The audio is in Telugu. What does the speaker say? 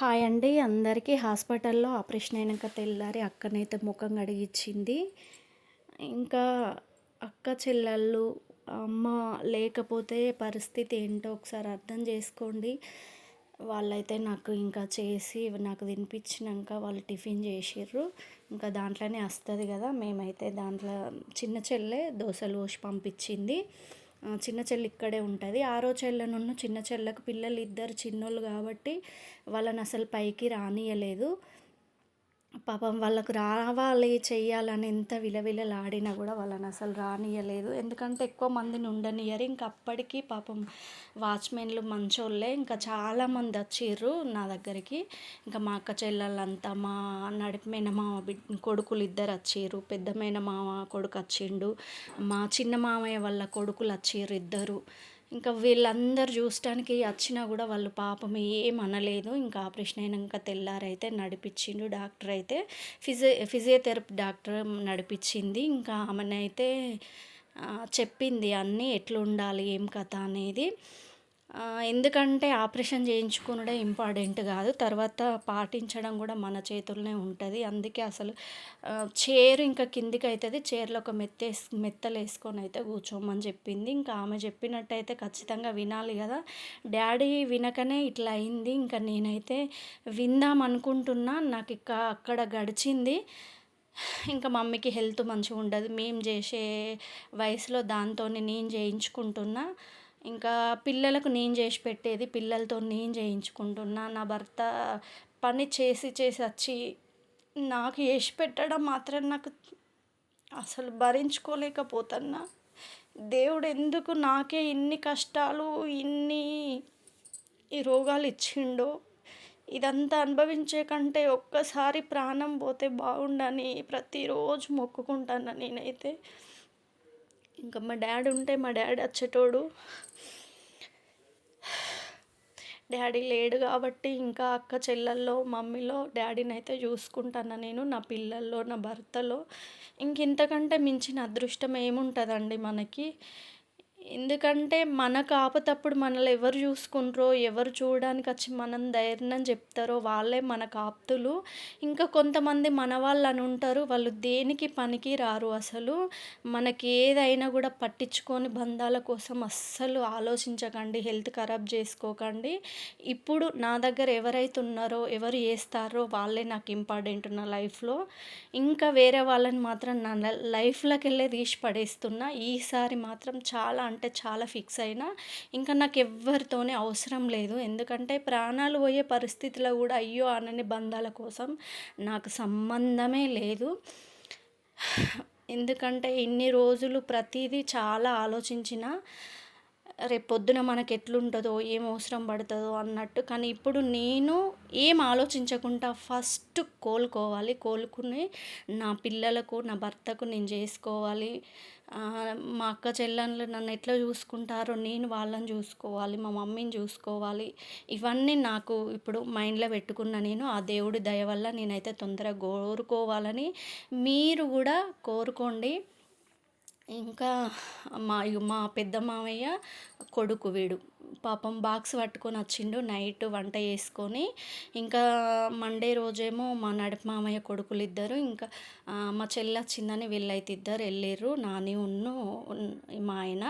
హాయ్ అండి. అందరికీ హాస్పిటల్లో ఆపరేషన్ అయినాక తెల్లారి అక్కనైతే ముఖం కడిగిచ్చింది. ఇంకా అక్క చెల్లెళ్ళు అమ్మ లేకపోతే పరిస్థితి ఏంటో ఒకసారి అర్థం చేసుకోండి. వాళ్ళైతే నాకు ఇంకా చేసి నాకు తినిపించినాక వాళ్ళు టిఫిన్ చేసిర్రు. ఇంకా దాంట్లోనే వస్తుంది కదా. మేమైతే దాంట్లో చిన్న చెల్లె దోశలు పోసి పంపించింది. చిన్న చెల్లి ఇక్కడే ఉంటుంది. ఆరో చెల్లెనున్న చిన్న చెల్లెకు పిల్లలు ఇద్దరు చిన్నోళ్ళు కాబట్టి వాళ్ళని అసలు పైకి రానియలేదు. పాపం వాళ్ళకు రావాలి చెయ్యాలని ఎంత విలవిలలాడినా కూడా వాళ్ళని అసలు రానియలేదు ఎందుకంటే ఎక్కువ మందిని ఉండనియరు ఇంకా అప్పటికి పాపం వాచ్మెన్లు మంచోళ్ళే. ఇంకా చాలామంది వచ్చిర్రు నా దగ్గరికి. ఇంకా మా అక్క చెల్లెళ్ళంతా మా నడిపి మేనమామ బిడ్ కొడుకులు ఇద్దరు వచ్చిర్రు. పెద్ద మేనమామ కొడుకు వచ్చిండు. మా చిన్న మామయ్య వాళ్ళ కొడుకులు వచ్చిర్రు ఇద్దరు. ఇంకా వీళ్ళందరూ చూడటానికి వచ్చినా కూడా వాళ్ళు పాపం ఏం అనలేదు. ఇంకా ఆపరేషన్ అయినాక తెల్లారైతే నడిపించిండు డాక్టర్ అయితే. ఫిజియో ఫిజియోథెరపీ డాక్టర్ నడిపించింది. ఇంకా ఆమెనైతే చెప్పింది అన్నీ ఎట్లా ఉండాలి ఏం కథ అనేది. ఎందుకంటే ఆపరేషన్ చేయించుకునడే ఇంపార్టెంట్ కాదు. తర్వాత పాటించడం కూడా మన చేతుల్లోనే ఉంటుంది. అందుకే అసలు చైర్ ఇంకా కిందికి అవుతుంది చైర్లో ఒక మెత్తే మెత్తలు వేసుకొని అయితే కూర్చోమని చెప్పింది. ఇంకా ఆమె చెప్పినట్టయితే ఖచ్చితంగా వినాలి కదా. డాడీ వినకనే ఇట్లా అయింది. ఇంకా నేనైతే విందాం అనుకుంటున్నా. నాకు ఇక అక్కడ గడిచింది. ఇంకా మమ్మీకి హెల్త్ మంచిగా ఉండదు. మేము చేసే వయసులో దాంతో నేను చేయించుకుంటున్నా. ఇంకా పిల్లలకు నేను చేసి పెట్టేది పిల్లలతో నేను చేయించుకుంటున్నా. నా భర్త పని చేసి చేసి వచ్చి నాకు చేసి పెట్టడం మాత్రం నాకు అసలు భరించుకోలేకపోతున్నా. దేవుడు ఎందుకు నాకే ఇన్ని కష్టాలు ఇన్ని ఈ రోగాలు ఇచ్చిండో? ఇదంతా అనుభవించే కంటే ఒక్కసారి ప్రాణం పోతే బాగుండని ప్రతిరోజు మొక్కుకుంటాను నేనైతే. ఇంకా మా డాడీ ఉంటే మా డాడీ వచ్చేటోడు డాడీ లేడు కాబట్టి ఇంకా అక్క చెల్లెల్లో మమ్మీలో డాడీని అయితే చూసుకుంటాను నేను నా పిల్లల్లో నా భర్తలో. ఇంక ఇంతకంటే మించిన అదృష్టం ఏముంటుందండి మనకి? ఎందుకంటే మనకు ఆపతప్పుడు మనల్ని ఎవరు చూసుకుంటారో ఎవరు చూడడానికి వచ్చి మనం ధైర్యం చెప్తారో వాళ్ళే మనకు ఆప్తులు. ఇంకా కొంతమంది మన వాళ్ళు అని ఉంటారు వాళ్ళు దేనికి పనికి రారు అసలు. మనకి ఏదైనా కూడా పట్టించుకొని బంధాల కోసం అస్సలు ఆలోచించకండి హెల్త్ ఖరాబ్ చేసుకోకండి. ఇప్పుడు నా దగ్గర ఎవరైతే ఉన్నారో ఎవరు చేస్తారో వాళ్ళే నాకు ఇంపార్టెంట్ నా లైఫ్లో. ఇంకా వేరే వాళ్ళని మాత్రం నా లైఫ్లోకి వెళ్ళే తీసి పడేస్తున్నా. ఈసారి మాత్రం చాలా అంటే చాలా ఫిక్స్ అయినా ఇంకా నాకు ఎవ్వరితోనే అవసరం లేదు. ఎందుకంటే ప్రాణాలు పోయే పరిస్థితిలో కూడా అయ్యో అనని బంధాల కోసం నాకు సంబంధమే లేదు. ఎందుకంటే ఇన్ని రోజులు ప్రతిదీ చాలా ఆలోచించిన రేపు పొద్దున మనకి ఎట్లుంటుందో ఏం అవసరం పడుతుందో అన్నట్టు. కానీ ఇప్పుడు నేను ఏం ఆలోచించకుండా ఫస్ట్ కోలుకోవాలి. కోలుకుని నా పిల్లలకు నా భర్తకు నేను చేసుకోవాలి. మా అక్క చెల్లెళ్ళు నన్ను ఎట్లా చూసుకుంటారో నేను వాళ్ళని చూసుకోవాలి. మా మమ్మీని చూసుకోవాలి. ఇవన్నీ నాకు ఇప్పుడు మైండ్లో పెట్టుకున్న నేను. ఆ దేవుడి దయ వల్ల నేనైతే తొందరగా కోరుకోవాలని మీరు కూడా కోరుకోండి. ఇంకా మా మా పెద్ద మామయ్య కొడుకు వీడు. పాపం బాక్స్ పట్టుకొని వచ్చిండు నైట్ వంట చేసుకొని. ఇంకా మండే రోజేమో మా నడిపి మామయ్య కొడుకులు ఇద్దరు. ఇంకా మా చెల్లి వచ్చిందని వీళ్ళైతే ఇద్దరు వెళ్ళిర్రు. నాని ఉన్ను మా ఆయన.